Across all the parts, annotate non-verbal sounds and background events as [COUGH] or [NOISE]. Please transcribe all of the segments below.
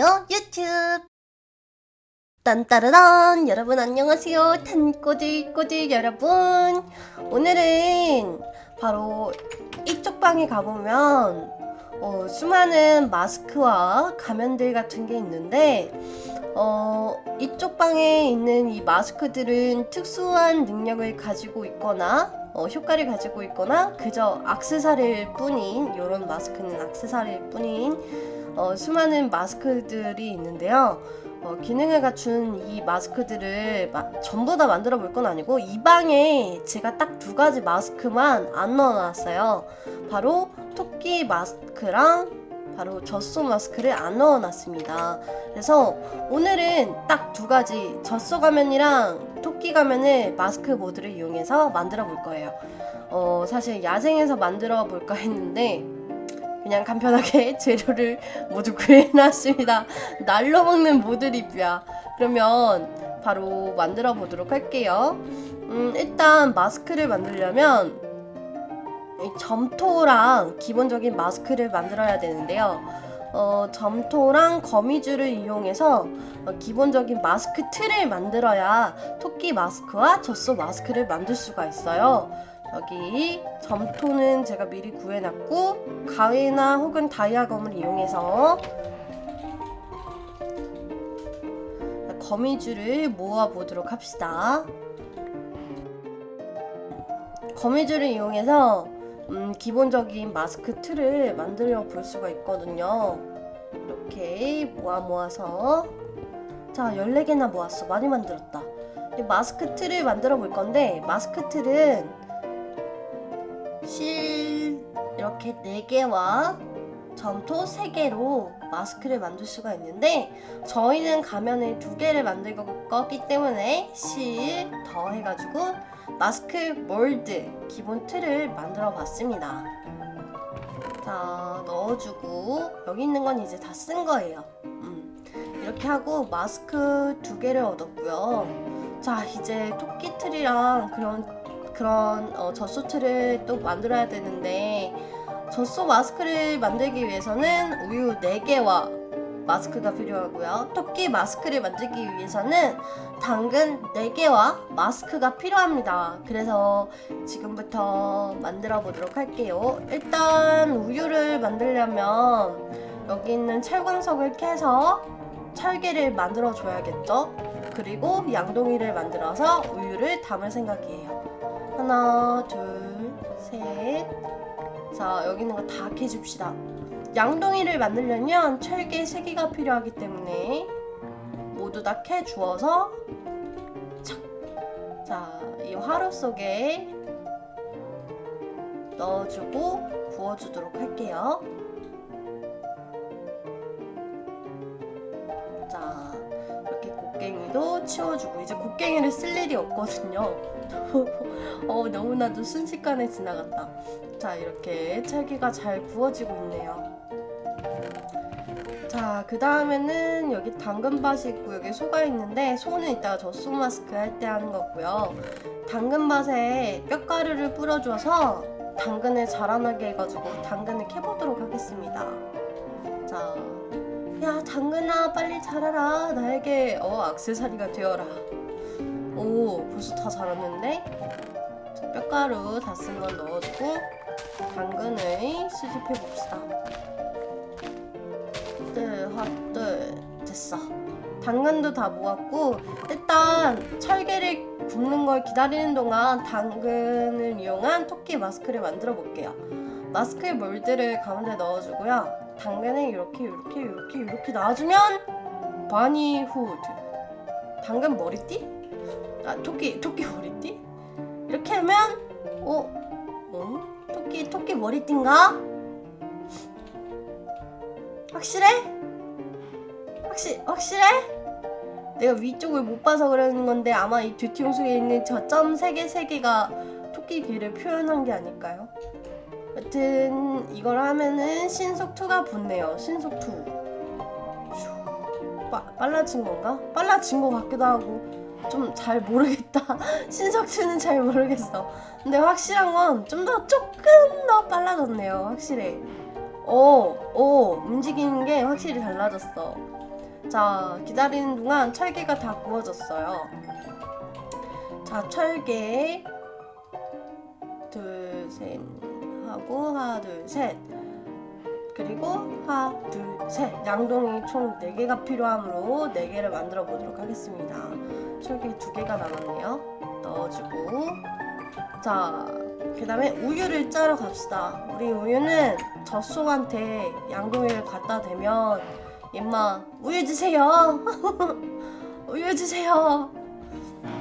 안녕하세요 유튜브. 딴따르단 여러분 안녕하세요. 탄꼬질꼬질 여러분. 오늘은 바로 이쪽 방에 가보면 어, 수많은 마스크와 가면들 같은 게 있는데 어, 이쪽 방에 있는 이 마스크들은 특수한 능력을 가지고 있거나 어, 효과를 가지고 있거나 그저 악세사리일 뿐인 이런 마스크는 악세사리일 뿐인 어, 수많은 마스크들이 있는데요. 어, 기능을 갖춘 이 마스크들을 마- 전부 다 만들어 볼 건 아니고 이 방에 제가 딱 두 가지 마스크만 안 넣어놨어요. 바로 토끼 마스크랑 바로 젖소 마스크를 안 넣어놨습니다. 그래서 오늘은 딱 두 가지 젖소 가면이랑 토끼 가면을 마스크 모드를 이용해서 만들어 볼 거예요. 어, 사실 야생에서 만들어 볼까 했는데 그냥 간편하게 [LAUGHS] 재료를 모두 구해놨습니다. 날로 먹는 모드 리뷰야. 그러면 바로 만들어 보도록 할게요. 음, 일단 마스크를 만들려면 이 점토랑 기본적인 마스크를 만들어야 되는데요. 어, 점토랑 거미줄을 이용해서 어, 기본적인 마스크 틀을 만들어야 토끼 마스크와 젖소 마스크를 만들 수가 있어요. 여기 점토는 제가 미리 구해놨고 가위나 혹은 다이아검을 이용해서 거미줄을 모아보도록 합시다. 거미줄을 이용해서 음, 기본적인 마스크 틀을 만들어 볼 수가 있거든요. 이렇게 모아 모아서 자 14개나 모았어. 많이 만들었다. 이 마스크 틀을 만들어 볼 건데 마스크 틀은 실 이렇게 4개와 점토 3개로 마스크를 만들 수가 있는데 저희는 가면을 2개를 만들 거- 거기 때문에 실 더해가지고 마스크 몰드 기본 틀을 만들어 봤습니다. 자 넣어주고 여기 있는 건 이제 다 쓴 거예요. 음, 이렇게 하고 마스크 2개를 얻었고요. 자 이제 토끼 틀이랑 그런 그런 어, 젖소 틀을 또 만들어야 되는데 젖소 마스크를 만들기 위해서는 우유 4개와 마스크가 필요하고요. 토끼 마스크를 만들기 위해서는 당근 4개와 마스크가 필요합니다. 그래서 지금부터 만들어 보도록 할게요. 일단 우유를 만들려면 여기 있는 철광석을 캐서 철개를 만들어 줘야겠죠? 그리고 양동이를 만들어서 우유를 담을 생각이에요. 하나, 둘, 셋. 자, 여기 있는 거 다 캐줍시다. 양동이를 만들려면 철개 3개가 필요하기 때문에 모두 다 캐주어서 착. 자, 이 화로 속에 넣어주고 구워주도록 할게요. 곡괭이도 치워주고 이제 곡괭이를 쓸 일이 없거든요. [LAUGHS] 어, 너무나도 순식간에 지나갔다. 자, 이렇게 찰기가 잘 구워지고 있네요. 자, 그 다음에는 여기 당근밭이 있고 여기 소가 있는데 소는 이따가 젖소 마스크 할 때 하는 거고요. 당근밭에 뼈가루를 뿌려줘서 당근을 자라나게 해가지고 당근을 캐보도록 하겠습니다. 자, 야 당근아 빨리 자라라 나에게 어 악세사리가 되어라. 오 벌써 다 자랐는데 자, 뼈가루 다 쓴 건 넣어주고 당근을 수집해 봅시다. 네, 핫들 됐어. 당근도 다 모았고 일단 철개를 굽는 걸 기다리는 동안 당근을 이용한 토끼 마스크를 만들어 볼게요. 마스크 몰드를 가운데 넣어주고요. 당근을 이렇게 이렇게 이렇게 이렇게 놔주면 바니 후드. 당근 머리띠? 아 토끼 토끼 머리띠? 이렇게 하면 어? 어? 토끼 토끼 머리띠인가? 확실해? 확실 확실해? 내가 위쪽을 못 봐서 그러는 건데 아마 이 뒤통수에 있는 저점세개세 개가 토끼 귀를 표현한 게 아닐까요? 여튼 이걸 하면은 신속 2가 붙네요. 신속 2. 빠, 빨라진 건가? 빨라진 것 같기도 하고 좀 잘 모르겠다. [LAUGHS] 신속 2는 잘 모르겠어. 근데 확실한 건 좀 더 조금 더 빨라졌네요. 확실히. 오, 오, 움직이는 게 확실히 달라졌어. 자, 기다리는 동안 철개가 다 구워졌어요. 자, 철개. 둘, 셋. 하고, 하나, 둘, 셋. 그리고, 하나, 둘, 셋. 양동이 총 4개가 필요하므로 4개를 만들어 보도록 하겠습니다. 철개 2개가 남았네요. 넣어주고. 자, 그 다음에 우유를 짜러 갑시다. 우리 우유는 젖소한테 양동이를 갖다 대면 임마 우유 주세요. [LAUGHS] 우유 주세요.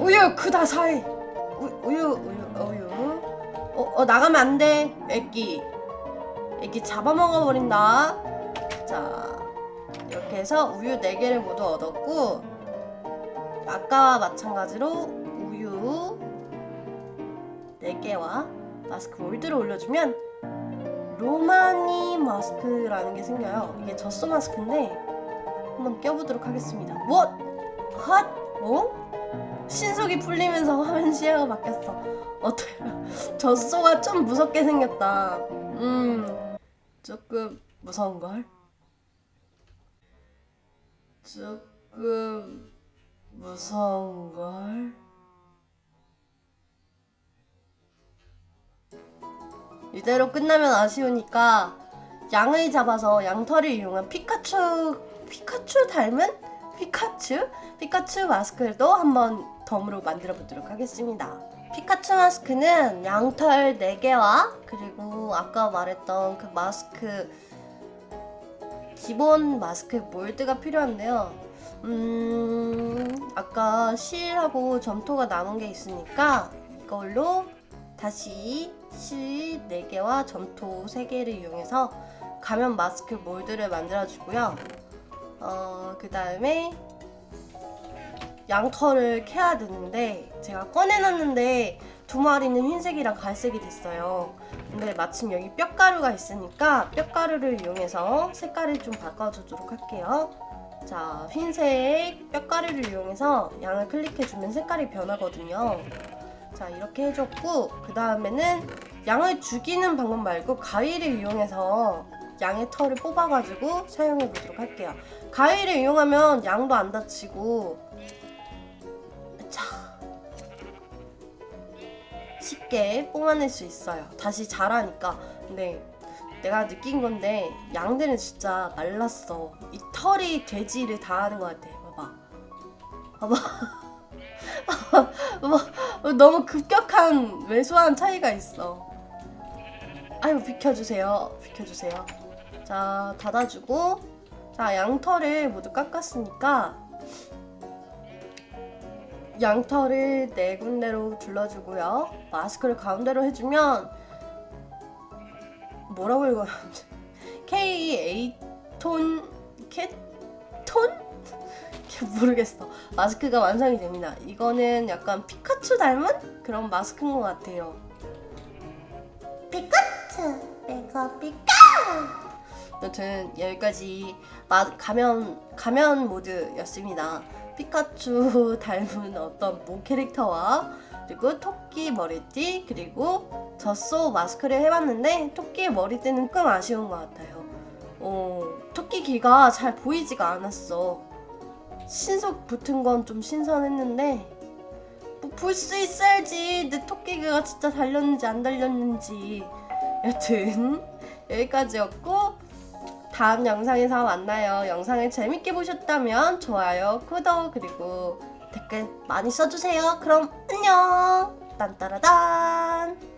우유 그다 사이. 우- 우유 우유 우유. 어, 어 나가면 안 돼. 애기. 애기 잡아먹어 버린다. 자 이렇게 해서 우유 4개를 모두 얻었고 아까와 마찬가지로 우유 4개와 마스크 몰드를 올려주면 로마니 마스크라는 게 생겨요. 이게 젖소 마스크인데 한번 껴보도록 하겠습니다. 뭐? 핫? 어? 신속이 풀리면서 화면 시야가 바뀌었어. 어떻게? [LAUGHS] 젖소가 좀 무섭게 생겼다. 음, 조금 무서운 걸. 조금 무서운 걸. 이대로 끝나면 아쉬우니까 양을 잡아서 양털을 이용한 피카츄 피카츄 닮은 피카츄 피카츄 마스크도 한번 덤으로 만들어 보도록 하겠습니다. 피카츄 마스크는 양털 4개와 그리고 아까 말했던 그 마스크 기본 마스크 몰드가 필요한데요. 음, 아까 실하고 점토가 남은 게 있으니까 이걸로 다시 실 4개와 점토 3개를 이용해서 가면 마스크 몰드를 만들어주고요. 어, 그 다음에 양털을 캐야 되는데 제가 꺼내놨는데 두 마리는 흰색이랑 갈색이 됐어요. 근데 마침 여기 뼈가루가 있으니까 뼈가루를 이용해서 색깔을 좀 바꿔주도록 할게요. 자, 흰색 뼈가루를 이용해서 양을 클릭해주면 색깔이 변하거든요. 자, 이렇게 해줬고, 그 다음에는 양을 죽이는 방법 말고 가위를 이용해서 양의 털을 뽑아가지고 사용해 보도록 할게요. 가위를 이용하면 양도 안 다치고, 자, 쉽게 뽑아낼 수 있어요. 다시 자라니까. 근데 내가 느낀 건데 양들은 진짜 말랐어. 이 털이 돼지를 다 하는 것 같아. 봐봐. 봐봐. [LAUGHS] 봐봐. 너무 급격한 왜소한 차이가 있어. 아유 비켜주세요. 비켜주세요. 자 닫아주고 자 양털을 모두 깎았으니까 양털을 네 군데로 둘러주고요. 마스크를 가운데로 해주면 뭐라고 읽어요? K A 톤 캐톤? 모르겠어. 마스크가 완성이 됩니다. 이거는 약간 피카츄 닮은 그런 마스크인 것 같아요. 피카츄, 내가 피카. 여튼 여기까지 마, 가면 가면 모드였습니다. 피카츄 [LAUGHS] 닮은 어떤 모 캐릭터와 그리고 토끼 머리띠 그리고 젖소 마스크를 해봤는데 토끼 머리띠는 좀 아쉬운 것 같아요. 어, 토끼 귀가 잘 보이지가 않았어. 신속 붙은 건 좀 신선했는데 뭐 볼 수 있어야지 내 토끼 귀가 진짜 달렸는지 안 달렸는지 여튼 여기까지였고 다음 영상에서 만나요. 영상을 재밌게 보셨다면 좋아요, 구독, 그리고 댓글 많이 써주세요. 그럼 안녕! 딴따라단!